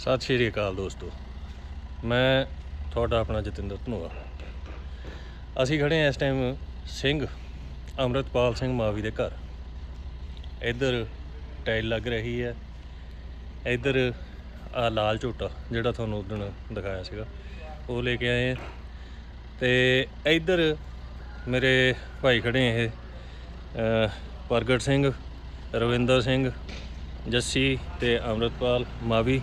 ਸਤਿ ਸ਼੍ਰੀ ਅਕਾਲ ਦੋਸਤੋ। ਮੈਂ ਤੁਹਾਡਾ ਆਪਣਾ ਜਤਿੰਦਰ ਧਨੋਆ। ਅਸੀਂ ਖੜੇ ਹਾਂ ਇਸ ਟਾਈਮ ਸਿੰਘ, ਅੰਮ੍ਰਿਤਪਾਲ ਸਿੰਘ ਮਾਵੀ ਦੇ ਘਰ। ਇੱਧਰ ਟਾਈਲ ਲੱਗ ਰਹੀ ਹੈ। ਇੱਧਰ ਆ ਲਾਲ ਝੋਟਾ ਜਿਹੜਾ ਤੁਹਾਨੂੰ ਉਦੋਂ ਦਿਖਾਇਆ ਸੀਗਾ, ਉਹ ਲੈ ਕੇ ਆਏ ਹਾਂ। ਤੇ ਇੱਧਰ ਮੇਰੇ ਭਾਈ ਖੜੇ ਇਹ ਪ੍ਰਗਟ ਸਿੰਘ, ਰਵਿੰਦਰ ਸਿੰਘ, ਜੱਸੀ ਤੇ ਅੰਮ੍ਰਿਤਪਾਲ ਮਾਵੀ।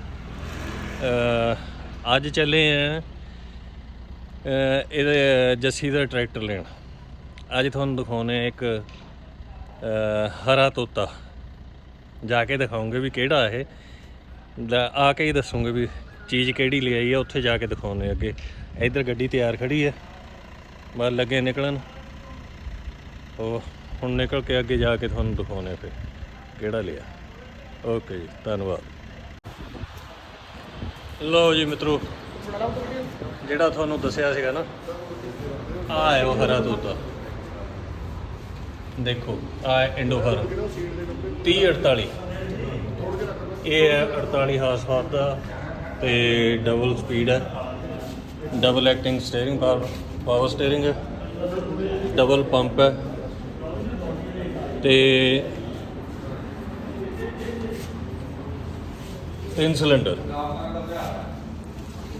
ਅੱਜ ਚੱਲੇ ਆ ਇਹਦੇ ਜੱਸੀ ਦਾ ਟਰੈਕਟਰ ਲੈਣ। ਅੱਜ ਤੁਹਾਨੂੰ ਦਿਖਾਉਨੇ ਇੱਕ ਹਰਾ ਤੋਤਾ। ਜਾ ਕੇ ਦਿਖਾਉਂਗੇ ਵੀ ਕਿਹੜਾ ਇਹ। ਆ ਕੇ ਹੀ ਦੱਸੂਗੇ ਵੀ ਚੀਜ਼ ਕਿਹੜੀ ਲਿਆਈ ਆ, ਉੱਥੇ ਜਾ ਕੇ ਦਿਖਾਉਨੇ ਅੱਗੇ। ਇੱਧਰ ਗੱਡੀ ਤਿਆਰ ਖੜੀ ਹੈ ਬਸ ਲੱਗੇ ਨਿਕਲਣ। ਉਹ ਹੁਣ ਨਿਕਲ ਕੇ ਅੱਗੇ ਜਾ ਕੇ ਤੁਹਾਨੂੰ ਦਿਖਾਉਨੇ ਫਿਰ ਕਿਹੜਾ ਲਿਆ। ਓਕੇ ਜੀ, ਧੰਨਵਾਦ। ਲਓ ਜੀ ਮਿੱਤਰੋ, ਜਿਹੜਾ ਤੁਹਾਨੂੰ ਦੱਸਿਆ ਸੀਗਾ ਨਾ ਆ ਹੈ ਉਹ ਹਰਾ ਤੋਤਾ। ਦੇਖੋ ਆ ਇੰਡੋਫਰ 3048 ਇਹ ਹੈ 48 ਹਾਰਸ ਪਾਵਰ ਦਾ ਤੇ ਡਬਲ ਸਪੀਡ ਹੈ। Double acting steering power power steering ਹੈ। ਡਬਲ ਪੰਪ ਹੈ। ਤੇ ਤਿੰਨ ਸਿਲੰਡਰ।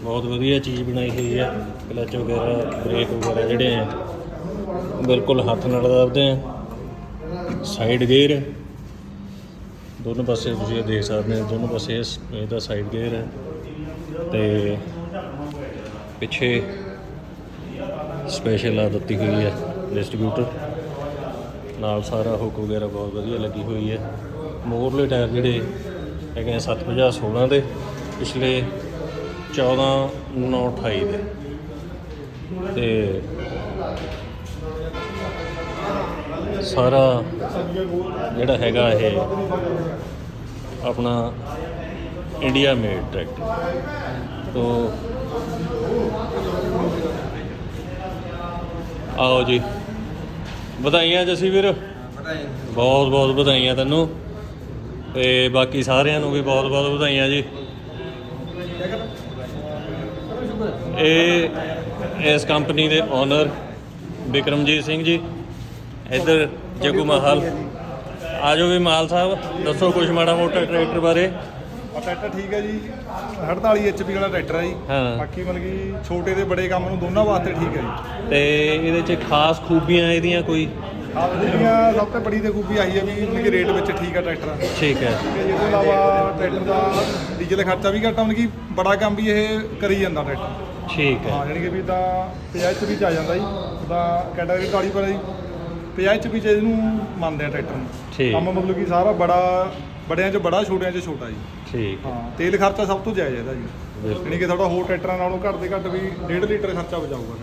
ਬਹੁਤ ਵਧੀਆ ਚੀਜ਼ ਬਣਾਈ ਹੋਈ ਹੈ ਕਲਚ ਵਗੈਰਾ, ਬ੍ਰੇਕ ਵਗੈਰਾ ਜਿਹੜੇ ਆ, ਬਿਲਕੁਲ ਹੱਥ ਨਾਲ ਦਬਦੇ ਆ। ਸਾਈਡ ਗੇਅਰ ਦੋਨੋਂ ਪਾਸੇ ਤੁਸੀਂ ਇਹ ਦੇਖ ਸਕਦੇ ਹੋ, ਦੋਨੋਂ ਪਾਸੇ ਇਸ- ਇਹਦਾ ਸਾਈਡ ਗੇਅਰ ਹੈ ਤੇ ਪਿੱਛੇ ਸਪੈਸ਼ਲ ਆ ਦਿੱਤੀ ਹੋਈ ਹੈ ਡਿਸਟ੍ਰੀਬਿਊਟਰ ਨਾਲ ਸਾਰਾ ਹੁੱਕ ਵਗੈਰਾ ਬਹੁਤ ਵਧੀਆ ਲੱਗੀ ਹੋਈ ਹੈ ਮੋਰਲੇ ਟਾਇਰ ਜਿਹੜੇ ਹੈਗੇ ਆ 750 16 ਦੇ ਪਿਛਲੇ 14 9 28 ਦੇ। ਤੇ ਸਾਰਾ ਜਿਹੜਾ ਹੈਗਾ ਇਹ ਆਪਣਾ ਇੰਡੀਆ ਮੇਡ ਟਰੈਕਟਰ। ਤੋਂ ਆਓ ਜੀ। ਵਧਾਈਆਂ ਜਸੀ ਵੀਰ ਬਹੁਤ ਬਹੁਤ ਵਧਾਈਆਂ ਤੈਨੂੰ। ਤੇ ਬਾਕੀ ਸਾਰਿਆਂ ਨੂੰ ਵੀ ਬਹੁਤ ਬਹੁਤ ਵਧਾਈਆਂ ਜੀ। ਇਹ ਇਸ ਕੰਪਨੀ ਦੇ ਓਨਰ ਵਿਕਰਮਜੀਤ ਸਿੰਘ ਜੀ ਇੱਧਰ ਜਗੂ ਮਹਾਲ। ਆਜੋ ਵੀ ਮਾਲ ਸਾਹਿਬ ਦੱਸੋ ਕੁਝ ਮਾੜਾ ਮੋਟਾ ਟਰੈਕਟਰ ਬਾਰੇ। ਟਰੈਕਟਰ ਠੀਕ ਹੈ ਜੀ 48 ਐਚਪੀ ਵਾਲਾ ਟਰੈਕਟਰ ਹੈ ਜੀ। ਹਾਂ। ਬਾਕੀ ਮਤਲਬ ਕਿ ਛੋਟੇ ਤੇ ਬੜੇ ਕੰਮ ਨੂੰ ਦੋਨਾਂ ਵਾਸਤੇ ਠੀਕ ਹੈ ਜੀ। ਤੇ ਇਹਦੇ 'ਚ ਖਾਸ ਖੂਬੀਆਂ ਇਹਦੀਆਂ ਕੋਈ? ਜਿਹੜੀਆਂ ਸਭ ਤੋਂ ਬੜੀ ਤੇ ਖੂਬੀ ਆਹੀ ਹੈ ਵੀ ਮਤਲਬ ਕਿ ਰੇਟ ਵਿੱਚ ਠੀਕ ਹੈ ਟਰੈਕਟਰ ਠੀਕ ਹੈ। ਤੇ ਇਸ ਤੋਂ ਇਲਾਵਾ ਟਰੈਕਟਰ ਦਾ ਡੀਜ਼ਲ ਖਰਚਾ ਵੀ ਘੱਟ ਆ ਮਤਲਬ ਕਿ ਬੜਾ ਕੰਮ ਵੀ ਇਹ ਕਰੀ ਜਾਂਦਾ ਟਰੈਕਟਰ। ਠੀਕ ਹੈ। ਹਾਂ ਕਿ ਵੀ ਤਾਂ 50 ਐਚਪੀ ਚ ਆ ਜਾਂਦਾ ਜੀ ਉਹਦਾ ਕੈਟਾਗਰੀ 40 ਪਰ ਜੀ 50 ਐਚਪੀ ਚ ਇਹਨੂੰ ਮੰਨਦੇ ਆ ਟਰੈਕਟਰ ਨੂੰ। ਠੀਕ। ਕੰਮ ਮਤਲਬ ਕਿ ਸਾਰਾ ਬੜਾ ਬੜਿਆਂ ਚ ਬੜਾ ਛੋਟਿਆਂ ਚ ਛੋਟਾ ਜੀ। ਠੀਕ ਹੈ। ਤੇਲ ਖਰਚਾ ਸਭ ਤੋਂ ਜਾਇਜ਼ ਇਹਦਾ ਜੀ। ਯਾਨੀ ਕਿ ਤੁਹਾਡਾ ਹੋਰ ਟਰੈਕਟਰਾਂ ਨਾਲੋਂ ਘੱਟ ਦੇ ਘੱਟ ਵੀ 1.5 ਲੀਟਰ ਖਰਚਾ ਬਚਾਊਗਾ।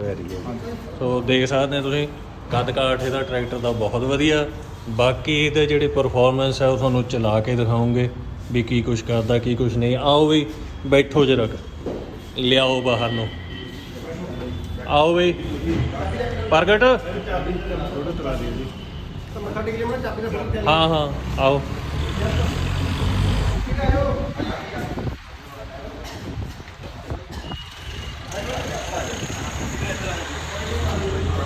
ਵੈਰੀ ਗੁੱਡ ਸੋ ਦੇਖ ਸਕਦੇ ਹੋ ਤੁਸੀਂ ਕੱਦ ਕਾਠ ਇਹਦਾ ਟਰੈਕਟਰ ਦਾ ਬਹੁਤ ਵਧੀਆ। ਬਾਕੀ ਇਹਦੇ ਜਿਹੜੇ ਪਰਫਾਰਮੈਂਸ ਹੈ ਉਹ ਤੁਹਾਨੂੰ ਚਲਾ ਕੇ ਦਿਖਾਉਂਗੇ ਵੀ ਕੀ ਕੁਝ ਕਰਦਾ, ਕੀ ਕੁਝ ਨਹੀਂ। ਆਓ ਵੀ ਬੈਠੋ ਜਰਾ ਲਿਆਓ ਬਾਹਰ ਨੂੰ। ਆਓ ਵੀ। ਪ੍ਰਗਟ। ਹਾਂ ਹਾਂ। ਆਓ।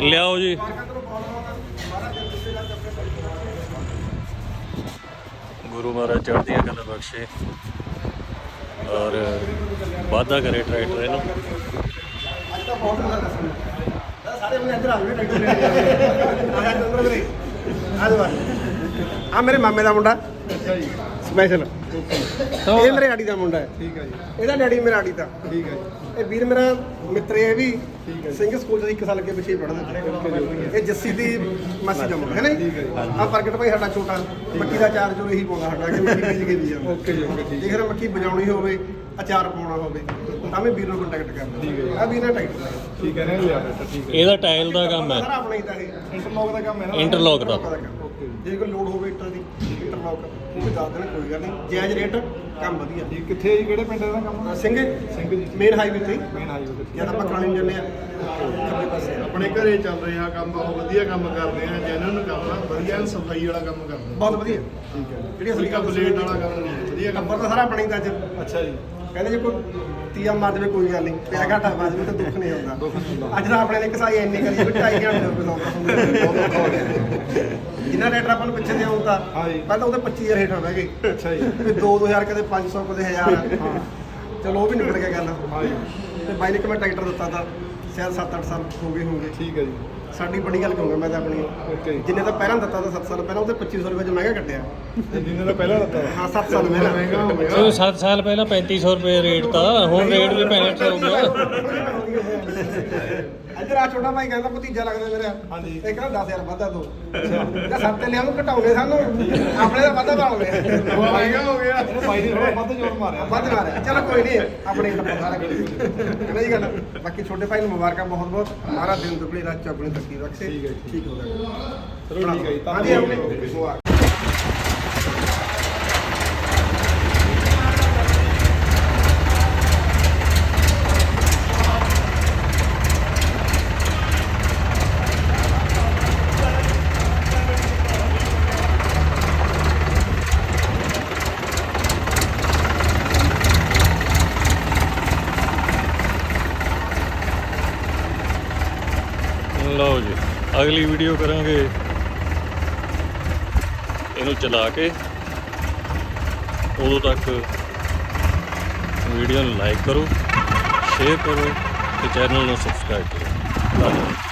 ਲਿਆਓ ਜੀ। ਗੁਰੂ ਮਹਾਰਾਜ ਚੜ੍ਹਦੀਆਂ ਕਲਾ ਬਖਸ਼ੇ ਔਰ ਵਾਧਾ ਕਰੇ ਟਰੈਕਟਰ ਇਹਨੂੰ। ਸਾਰੇ ਬੰਦੇ ਇੱਧਰ ਆ ਜਾਓ ਟਰੈਕਟਰ ਆਇਆ ਚੰਦਰ ਵੀਰੇ ਆ। ਜਾ ਆ ਮੇਰੇ ਮਾਮੇ ਦਾ ਮੁੰਡਾ। ਅੱਛਾ ਜੀ। ਸਪੈਸ਼ਲ ਇਹ ਮੇਰੇ ਆੜੀ ਦਾ ਮੁੰਡਾ ਹੈ। ਠੀਕ ਹੈ ਜੀ। ਇਹਦਾ ਡੈਡੀ ਮੇਰਾ ਆੜੀ ਦਾ। ਠੀਕ ਹੈ ਜੀ। ਇਹ ਵੀਰ ਮੇਰਾ ਮਿੱਤਰ ਹੈ ਇਹ ਵੀ। ਸਿੰਘ ਸਕੂਲ ਚ ਇੱਕ ਸਾਲ ਅੱਗੇ ਪਿੱਛੇ ਪੜ੍ਹਦੇ। ਇਹ ਜੱਸੀ ਦੀ ਮਾਸੀ ਦਾ ਮੁੰਡਾ ਹੈ ਨਾ ਠੀਕ ਹੈ ਜੀ। ਆ ਪ੍ਰਗਟ ਭਾਈ ਸਾਡਾ ਛੋਟਾ। ਮੱਕੀ ਦਾ ਚਾਰ ਜੋ ਇਹੀ ਪਾਉਂਦਾ ਸਾਡਾ ਕਿ ਮੱਕੀ ਵੇਚ ਕੇ ਦੀ ਜਾਂਦਾ। ਓਕੇ ਜੀ ਓਕੇ ਠੀਕ ਜੇਕਰ ਮੱਕੀ ਵਜਾਉਣੀ ਹੋਵੇ ਅਚਾਰ ਪਾਉਣਾ ਹੋਵੇ ਤਾਂ ਵੀ ਵੀਰ ਨੂੰ ਕੰਟੈਕਟ ਕਰਨਾ ਠੀਕ ਹੈ। ਆ ਵੀਰ ਨਾਲ ਟਾਈਟ ਠੀਕ ਹੈ ਨਾ ਫਿਰ ਠੀਕ ਹੈ ਇਹਦਾ ਟਾਇਲ ਦਾ ਕੰਮ ਹੈ। ਸਾਰਾ ਆਪਣਾ ਹੀ ਤਾਂ ਇਹ। ਇੰਟਰਲੌਕ ਦਾ ਕੰਮ ਹੈ ਨਾ। ਇੰਟਰਲੌਕ ਦਾ। ਜੀ ਕੋਈ ਲੋਡ ਹੋਵੇ ਇੱਟਾਂ ਦੀ ਇੰਟਰਲੌਕ ਉਹ ਵੀ ਦੱਸ ਦੇਣ ਕੋਈ ਗੱਲ ਨਹੀਂ। ਜਾਇਜ਼ ਰੇਟ ਕੰਮ ਵਧੀਆ। ਜੀ ਕਿੱਥੇ ਹੈ ਜੀ ਕਿਹੜੇ ਪਿੰਡ ਦਾ ਕੰਮ? ਸਿੰਘ ਸਿੰਘ ਜੀ ਮੇਨ ਹਾਈਵੇ ਤੇ। ਮੇਨ ਹਾਈਵੇ ਤੇ। ਜਦ ਆਪਾਂ ਕਾਲੀ ਜਾਂਦੇ ਆ। ਖੱਬੇ ਪਾਸੇ। ਆਪਣੇ ਘਰੇ ਚੱਲ ਰਿਹਾ ਕੰਮ ਬਹੁਤ ਵਧੀਆ ਕੰਮ ਕਰਦੇ ਆ ਜੈਨੂਨ ਕੰਮ ਆ ਵਧੀਆ ਸਫ਼ਾਈ ਵਾਲਾ ਕੰਮ ਕਰਦੇ ਆ। ਬਹੁਤ ਵਧੀਆ। ਠੀਕ ਹੈ ਜਿਹੜੀ ਅਸਲੀ ਕੰਪਲੀਟ ਵਾਲਾ ਕੰਮ ਨਹੀਂ ਵਧੀਆ ਕੰਮ ਤਾਂ ਸਾਰਾ ਆਪਣਾ ਅੱਜ। ਅੱਛਾ ਜੀ। ਕਹਿੰਦੇ ਜੇ ਕੋਈ ਤੀਆ ਮਾਰ ਦੇਵੇ ਕੋਈ ਗੱਲ ਨਹੀਂ। ਪਿਆ ਘਾਟਾ ਪਾ ਦੇਵੇ ਤਾਂ ਦੁੱਖ ਨਹੀਂ ਹੁੰਦਾ। ਅੱਜ ਤਾਂ ਆਪਣੇ ਨੇ ਕਸਾਈ ਇੰਨੀ ਕਰੀ ਵੀ ਢਾਈ ਘੰਟੇ ਹੋ ਗਏ ਲਾਉਂਦਾ ਜਿੰਨਾ ਰੇਟ ਆਪਾਂ ਨੂੰ ਪਿੱਛੇ ਦੇ ਆਉਂ ਤਾਂ ਹਾਂ ਜੀ। ਪਹਿਲਾਂ ਉਹਦੇ 25 ਰੇਟ ਬਹਿ ਗਏ ਅੱਛਾ ਜੀ। 2 2000 ਕਦੇ 500 ਕਦੇ 1000 ਹਾਂ। ਚਲੋ ਉਹ ਵੀ ਨਿਬੜ ਗਿਆ ਗੱਲ। ਹਾਂ ਜੀ ਤੇ ਬਾਈ ਨੇ ਕਿ ਮੈਂ ਟਰੈਕਟਰ ਦਿੱਤਾ ਤਾਂ ਸ਼ਾਇਦ 7-8 ਸਾਲ ਹੋ ਗਏ ਹੋਣਗੇ। ਠੀਕ ਹੈ ਜੀ। ਸਾਡੀ ਬੜੀ ਗੱਲ ਕਹੂੰਗਾ ਮੈਂ ਤਾਂ ਆਪਣੀ। ਓਕੇ ਜਿੰਨੇ ਤਾਂ ਪਹਿਲਾਂ ਦਿੱਤਾ ਤਾਂ 7 ਸਾਲ ਪਹਿਲਾਂ ਉਹਦੇ 2500 ਰੁਪਏ ਚ ਮਹਿੰਗਾ ਕੱਟਿਆ ਤੇ ਜਿੰਨੇ ਦਾ ਪਹਿਲਾਂ ਦਿੱਤਾ। ਹਾਂ। 7 ਸਾਲ ਪਹਿਲਾਂ। ਮਹਿੰਗਾ ਹੋ ਗਿਆ। ਉਹ 7 ਸਾਲ ਪਹਿਲਾਂ 3500 ਰੁਪਏ ਰੇਟ ਤਾਂ ਹੁਣ ਰੇਟ ਵੀ 6500 ਹੋ ਗਿਆ। ਇੱਧਰ ਆ ਛੋਟਾ ਭਾਈ ਕਹਿੰਦਾ ਭਤੀਜਾ ਲੱਗਦਾ ਮੇਰਾ। ਹਾਂਜੀ। ਇਹ ਕਹਿੰਦਾ 10000 ਵਾਧਾ ਦੋ। ਜਾਂ ਸੱਤ ਤੇ ਲਿਆ ਨੂੰ ਘਟਾਉਣੇ ਸਾਨੂੰ। ਆਪਣੇ ਦਾ ਵਾਧਾ ਪਾਉਣੇ ਮਹਿੰਗਾ ਹੋ ਗਿਆ। ਬਾਈ ਨੇ ਥੋੜਾ ਵੱਧ ਜ਼ੋਰ ਮਾਰਿਆ। ਵੱਧ ਮਾਰਿਆ। ਚਲੋ ਕੋਈ ਨਹੀਂ ਆਪਣੇ ਤਾਂ ਸਾਰਾ ਕੁਝ ਕਹਿੰਦਾ ਜੀ ਗੱਲ। ਬਾਕੀ ਛੋਟੇ ਭਾਈ ਨੂੰ ਮੁਬਾਰਕਾਂ ਬਹੁਤ ਬਹੁਤ। ਮਹਾਰਾਜ ਦਿਨ ਦੁਗਣੀ ਰਾਤ ਚੌਗਣੀ ਤਰੱਕੀ ਬਖਸ਼ੇ ਠੀਕ ਹੈ। ਠੀਕ ਹੋ ਗਿਆ। ਚਲੋ ਠੀਕ ਹੈ ਜੀ ਹਾਂਜੀ ਆਪਣੇ ਧੰਨਵਾਦ ਮੁਬਾਰਕ ਲਓ ਜੀ ਅਗਲੀ ਵੀਡੀਓ ਕਰਾਂਗੇ। ਇਹਨੂੰ ਚਲਾ ਕੇ ਉਦੋਂ ਤੱਕ ਵੀਡੀਓ ਨੂੰ ਲਾਈਕ ਕਰੋ ਸ਼ੇਅਰ ਕਰੋ ਤੇ ਚੈਨਲ ਨੂੰ ਸਬਸਕ੍ਰਾਈਬ ਕਰੋ। ਧੰਨਵਾਦ।